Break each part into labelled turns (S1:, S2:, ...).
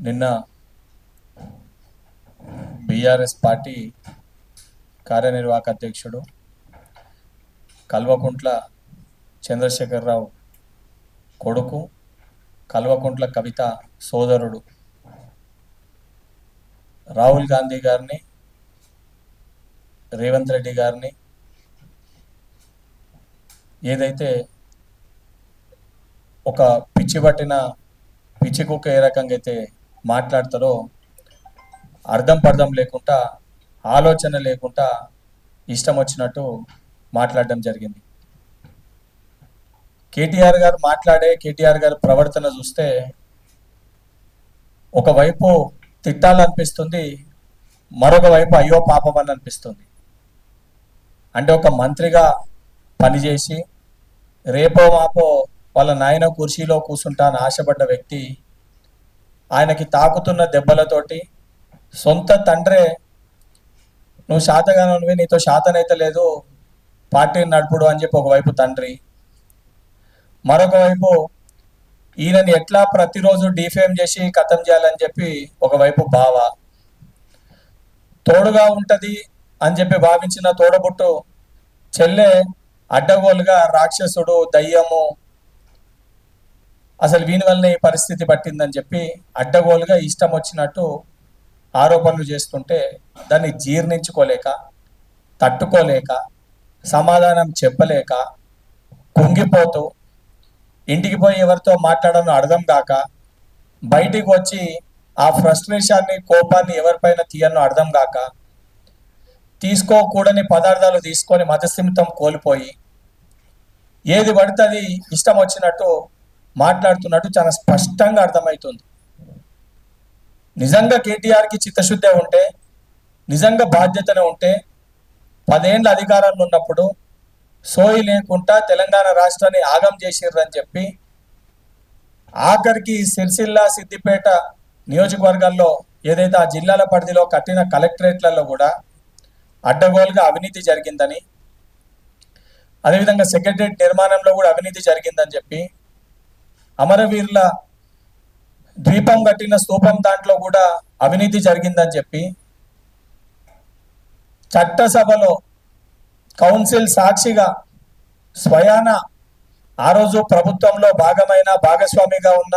S1: నిన్న BRS party కార్యనిర్వాహక అధ్యక్షుడు కల్వకుంట్ల చంద్రశేఖరరావు కొడుకు కల్వకుంట్ల కవిత సోదరుడు రాహుల్ గాంధీ గారిని రేవంత్ రెడ్డి గారిని ఏదైతే ఒక పిచ్చి పట్టిన పిచ్చి కుక్క ఏ రకంగా అయితే మాట్లాడతారో అర్థం పర్థం లేకుండా ఆలోచన లేకుండా ఇష్టం వచ్చినట్టు మాట్లాడడం జరిగింది. కేటీఆర్ గారు మాట్లాడే కేటీఆర్ గారి ప్రవర్తన చూస్తే ఒకవైపు తిట్టాలనిపిస్తుంది మరొక వైపు అయ్యో పాపం అని అనిపిస్తుంది. అంటే ఒక మంత్రిగా పనిచేసి రేపో మాపో వాళ్ళ నాయన కుర్చీలో కూర్చుంటాను ఆశపడ్డ వ్యక్తి ఆయనకి తాకుతున్న దెబ్బలతోటి సొంత తండ్రే నువ్వు శాతగానవి నీతో శాతనైతే లేదు పార్టీని నడుపుడు అని చెప్పి ఒకవైపు తండ్రి. మరొక వైపు ఈయనని ఎట్లా ప్రతిరోజు డిఫేమ్ చేసి కథం చేయాలని చెప్పి ఒకవైపు బావ. తోడుగా ఉంటుంది అని చెప్పి భావించిన తోడబుట్టు చెల్లె అడ్డగోలుగా రాక్షసుడు దయ్యము అసలు వీని వల్లనే ఈ పరిస్థితి పట్టిందని చెప్పి అడ్డగోలుగా ఇష్టం వచ్చినట్టు ఆరోపణలు చేస్తుంటే దాన్ని జీర్ణించుకోలేక తట్టుకోలేక సమాధానం చెప్పలేక కుంగిపోతూ ఇంటికి పోయి ఎవరితో మాట్లాడాలో అర్థం కాక బయటికి వచ్చి ఆ ఫ్రస్ట్రేషన్ని కోపాన్ని ఎవరిపైన తీయనో అర్థం కాక తీసుకోకూడని పదార్థాలు తీసుకొని మతస్థిమితం కోల్పోయి ఏది పడితే అది ఇష్టం వచ్చినట్టు మాట్లాడుతున్నట్టు చాలా స్పష్టంగా అర్థమవుతుంది. నిజంగా కేటీఆర్కి చిత్తశుద్ధి ఉంటే నిజంగా బాధ్యతనే ఉంటే పదేండ్ల అధికారంలో ఉన్నప్పుడు సోయి లేకుండా తెలంగాణ రాష్ట్రాన్ని ఆగం చేసిర్రని చెప్పి ఆఖరికి సిరిసిల్ల సిద్దిపేట నియోజకవర్గాల్లో ఏదైతే ఆ జిల్లాల పరిధిలో కట్టిన కలెక్టరేట్లలో కూడా అడ్డగోలుగా అవినీతి జరిగిందని అదేవిధంగా సెక్రటరేట్ నిర్మాణంలో కూడా అవినీతి జరిగిందని చెప్పి అమరవీరుల ద్వీపం కట్టిన స్తూపం దాంట్లో కూడా అవినీతి జరిగిందని చెప్పి చట్టసభలో కౌన్సిల్ సాక్షిగా స్వయాన ఆ రోజు ప్రభుత్వంలో భాగమైన భాగస్వామిగా ఉన్న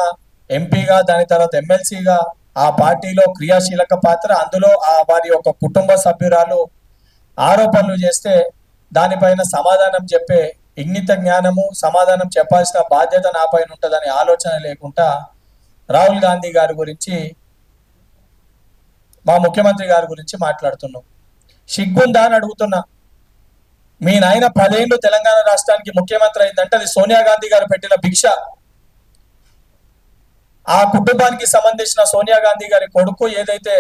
S1: ఎంపీగా దాని తర్వాత ఎమ్మెల్సీగా ఆ పార్టీలో క్రియాశీలక పాత్ర అందులో ఆ వారి యొక్క కుటుంబ సభ్యురాలు ఆరోపణలు చేస్తే దానిపైన సమాధానం చెప్పే ఇంగిత జ్ఞానము సమాధానం చెప్పాల్సిన బాధ్యత నా పైన ఉంటుందని ఆలోచన లేకుండా రాహుల్ గాంధీ గారి గురించి మా ముఖ్యమంత్రి గారి గురించి మాట్లాడుతున్నాం. సిగ్గుందా అని అడుగుతున్నా. మీ నాయన పదేళ్ళు తెలంగాణ రాష్ట్రానికి ముఖ్యమంత్రి అయిందంటే అది సోనియా గాంధీ గారు పెట్టిన భిక్ష. ఆ కుటుంబానికి సంబంధించిన సోనియా గాంధీ గారి కొడుకు ఏదైతే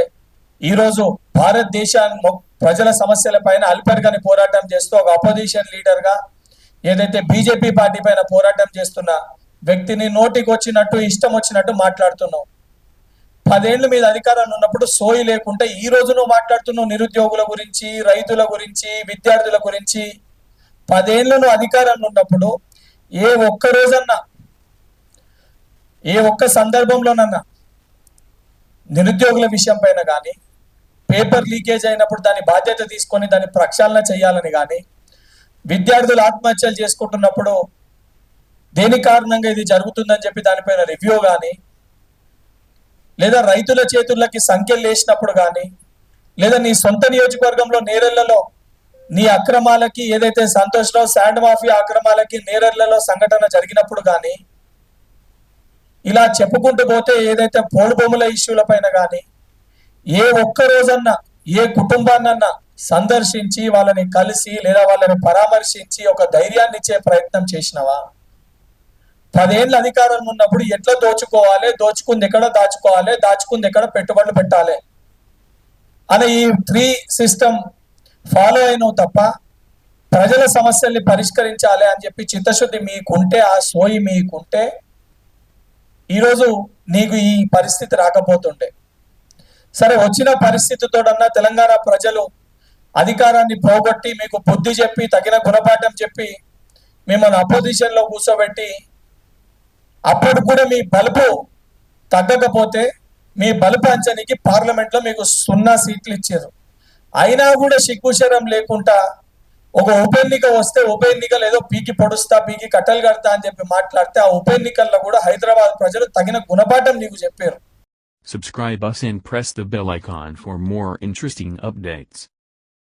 S1: ఈరోజు భారతదేశాన్ని ప్రజల సమస్యల పైన అల్పెరగని పోరాటం చేస్తూ ఒక అపోజిషన్ లీడర్గా ఏదైతే బీజేపీ పార్టీ పైన పోరాటం చేస్తున్న వ్యక్తిని నోటికి వచ్చినట్టు ఇష్టం వచ్చినట్టు మాట్లాడుతున్నావు. పదేళ్ళు మీద అధికారంలో ఉన్నప్పుడు సోయి లేకుంటే ఈ రోజు నువ్వు మాట్లాడుతున్నావు నిరుద్యోగుల గురించి రైతుల గురించి విద్యార్థుల గురించి. పదేళ్ళు నువ్వు అధికారంలో ఉన్నప్పుడు ఏ ఒక్క రోజన్నా ఏ ఒక్క సందర్భంలోనన్నా నిరుద్యోగుల విషయం పైన కానీ పేపర్ లీకేజ్ అయినప్పుడు దాని బాధ్యత తీసుకొని దాన్ని ప్రక్షాళన చేయాలని కానీ విద్యార్థులు ఆత్మహత్యలు చేసుకుంటున్నప్పుడు దేని కారణంగా ఇది జరుగుతుందని చెప్పి దానిపైన రివ్యూ కానీ లేదా రైతుల చేతుల్లోకి సంఖ్యలు వేసినప్పుడు కానీ లేదా నీ సొంత నియోజకవర్గంలో నేరెళ్ళలో నీ అక్రమాలకి ఏదైతే సంతోష్లో శాండ్ మాఫియా అక్రమాలకి నేరెళ్ళలో సంఘటన జరిగినప్పుడు కానీ ఇలా చెప్పుకుంటూ పోతే ఏదైతే పోడు భూముల ఇష్యూల పైన కానీ ఏ ఒక్క రోజన్నా ఏ కుటుంబాన్నన్నా సందర్శించి వాళ్ళని కలిసి లేదా వాళ్ళని పరామర్శించి ఒక ధైర్యాన్ని ఇచ్చే ప్రయత్నం చేసినవా? పదేళ్ళ అధికారం ఉన్నప్పుడు ఎట్లా దోచుకోవాలి? దోచుకుంది ఎక్కడ దాచుకోవాలి? దాచుకుంది ఎక్కడ పెట్టుబడులు పెట్టాలి? అనే ఈ త్రీ సిస్టమ్ ఫాలో అయినవు తప్ప ప్రజల సమస్యల్ని పరిష్కరించాలి అని చెప్పి చిత్తశుద్ధి మీకుంటే ఆ సోయి మీకుంటే ఈరోజు నీకు ఈ పరిస్థితి రాకపోతుండే. సరే వచ్చిన పరిస్థితితోడన్నా తెలంగాణ ప్రజలు అధికారాన్ని పోగొట్టి మీకు బుద్ధి చెప్పి తగిన గుణపాఠం చెప్పి మిమ్మల్ని అపోజిషన్లో కూర్చోబెట్టి అప్పుడు కూడా మీ బలుపు తగ్గకపోతే మీ బలుపు అంచనీకి పార్లమెంట్లో మీకు సున్నా సీట్లు ఇచ్చారు అయినా కూడా సిగ్గుశరం లేకుండా ఒక ఉప ఎన్నిక వస్తే ఉప ఎన్నికలు ఏదో పీకి పొడుస్తా పీకి కట్టలు కడతా అని చెప్పి మాట్లాడితే ఆ ఉప ఎన్నికల్లో కూడా హైదరాబాద్ ప్రజలు తగిన గుణపాఠం నీకు చెప్పారు
S2: Subscribe us and press the bell icon for more interesting updates.